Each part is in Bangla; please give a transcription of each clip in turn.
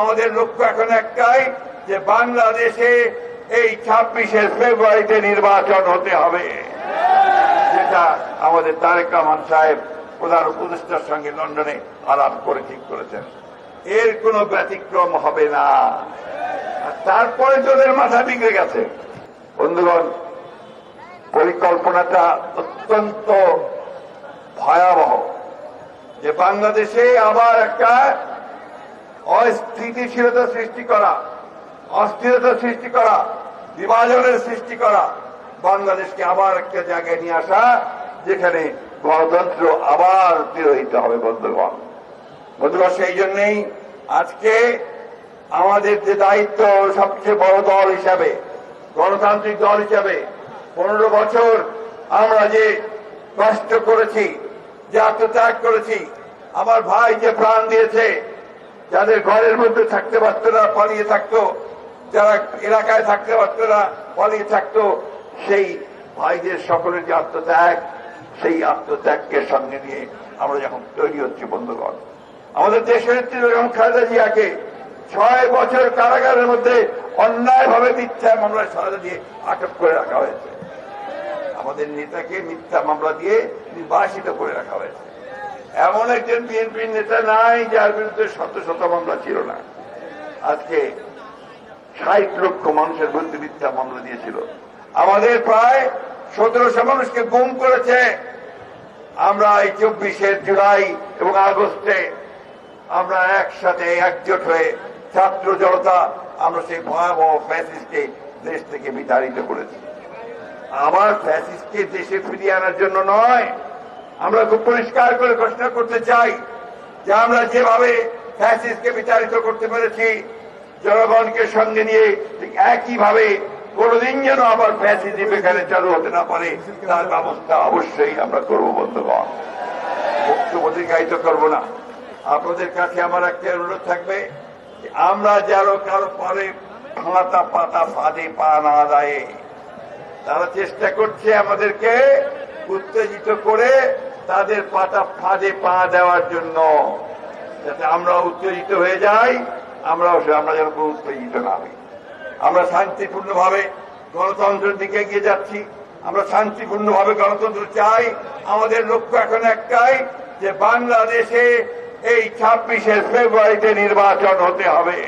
আমাদের লক্ষ্য এখন একটাই যে বাংলাদেশে এই ছাব্বিশে ফেব্রুয়ারিতে নির্বাচন হতে হবে। যেটা আমাদের তারেক রহমান সাহেব প্রধান উপদেষ্টার সঙ্গে লন্ডনে আলাপ করে ঠিক করেছেন। এর কোনো ব্যতিক্রম হবে না। তারপরে তোদের মাথা বিগড়ে গেছে। বন্ধুগণ, পরিকল্পনাটা অত্যন্ত ভয়াবহ যে বাংলাদেশে আবার একটা অস্থিতিশীলতা সৃষ্টি করা, অস্থিরতা সৃষ্টি করা, বিভাজনের সৃষ্টি করা। বাংলাদেশকে আবার একটা জায়গায় নিয়ে আসা, যেখানে গণতন্ত্র আবার তিরোহিত হবে, বন্ধুগণ। বন্ধুগণ, সেই জন্যই আজকে আমাদের যে দায়িত্ব সবচেয়ে বড় দল হিসাবে, গণতান্ত্রিক দল হিসাবে, পনেরো বছর আমরা যে কষ্ট করেছি, যে আত্মত্যাগ করেছি, আমার ভাই যে প্রাণ দিয়েছে যাদের ঘরের মধ্যে থাকতে পারতো না, পালিয়ে থাকতো, যারা এলাকায় থাকতে পারতো না, পালিয়ে থাকতো, সেই ভাইদের সকলের যে আত্মত্যাগ, সেই আত্মত্যাগকে সঙ্গে নিয়ে আমরা যখন তৈরি হচ্ছি, বন্ধুগণ। আমাদের দেশের বেগম খালেদা জিয়াকে ছয় বছর কারাগারের মধ্যে অন্যায়ভাবে মিথ্যা মামলায় সাজা দিয়ে আটক করে রাখা হয়েছে। আমাদের নেতাকে মিথ্যা মামলা দিয়ে নির্বাসিত করে রাখা হয়েছে। এমন একজন বিএনপির নেতা নাই যার বিরুদ্ধে শত শত মামলা ছিল না। আজকে ষাট লক্ষ মানুষের বিরুদ্ধে মিথ্যা মামলা দিয়েছিল। আমাদের প্রায় সতেরোশো মানুষকে গুম করেছে। আমরা এই চব্বিশে জুলাই এবং আগস্টে আমরা একসাথে একজোট হয়ে ছাত্র জনতা, আমরা সেই ভয়াবহ ফ্যাসিস্টকে দেশ থেকে বিতাড়িত করেছি। আবার ফ্যাসিস্টকে দেশে ফিরিয়ে আনার জন্য নয় আমরা খুব পরিষ্কার করে ঘোষণা করতে চাই যে আমরা যেভাবে ফ্যাসিস্টকে বিতাড়িত করতে পেরেছি, জনগণকে সঙ্গে নিয়ে ঠিক একইভাবে কোনদিন যেন আবার ফ্যাসিজম এখানে চালু হতে না পারে, তার ব্যবস্থা অবশ্যই আমরা করব, বন্ধুগণ। বক্তব্য করব না। আপনাদের কাছে আমার একটা অনুরোধ থাকবে আমরা যেন কারও পরে ফাঁতা পাতা ফাঁদে পা না দেয়, তারা চেষ্টা করছে আমাদেরকে উত্তেজিত করে তাদের পাতা ফাঁদে পা দেওয়ার জন্য। যাতে আমরা উত্তেজিত হয়ে যাই আমরা আমরা যেন উত্তেজিত না হই। আমরা শান্তিপূর্ণভাবে গণতন্ত্রের দিকে এগিয়ে যাচ্ছি। আমরা শান্তিপূর্ণভাবে গণতন্ত্র চাই। আমাদের লক্ষ্য এখন একটাই, যে বাংলাদেশে এই ছাব্বিশে ফেব্রুয়ারিতে নির্বাচন হতে হবে।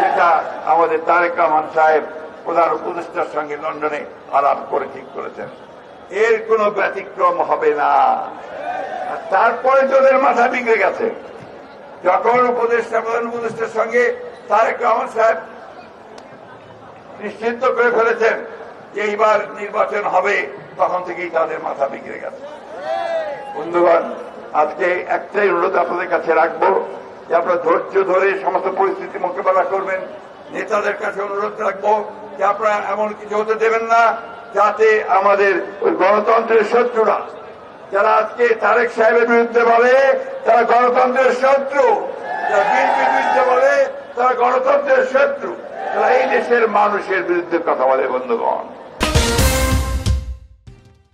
যেটা আমাদের তারেক রহমান সাহেব প্রধান উপদেষ্টার সঙ্গে লন্ডনে আলাপ করে ঠিক করেছেন। এর কোনো ব্যতিক্রম হবে না। তারপরে তোদের মাথা বিগড়ে গেছে। যখন উপদেষ্টা, প্রধান উপদেষ্টার সঙ্গে তারেক রহমান সাহেব নিশ্চিন্ত করে ফেলেছেন যে এইবার নির্বাচন হবে, তখন থেকেই তাদের মাথা বিগড়ে গেছে। বন্ধুগণ, আজকে একটাই অনুরোধ আপনাদের কাছে রাখব যে আপনারা ধৈর্য ধরে সমস্ত পরিস্থিতি মোকাবেলা করবেন। নেতাদের কাছে অনুরোধ রাখব যে আপনারা এমন কিছু হতে দেবেন না যাতে আমাদের ওই গণতন্ত্রের শত্রুরা, যারা আজকে তারেক সাহেবের বিরুদ্ধে বলে, তারা গণতন্ত্রের শত্রু বিরুদ্ধে বলে, তারা গণতন্ত্রের শত্রু, তারা এই দেশের মানুষের বিরুদ্ধে কথা বলে, বন্ধুগণ।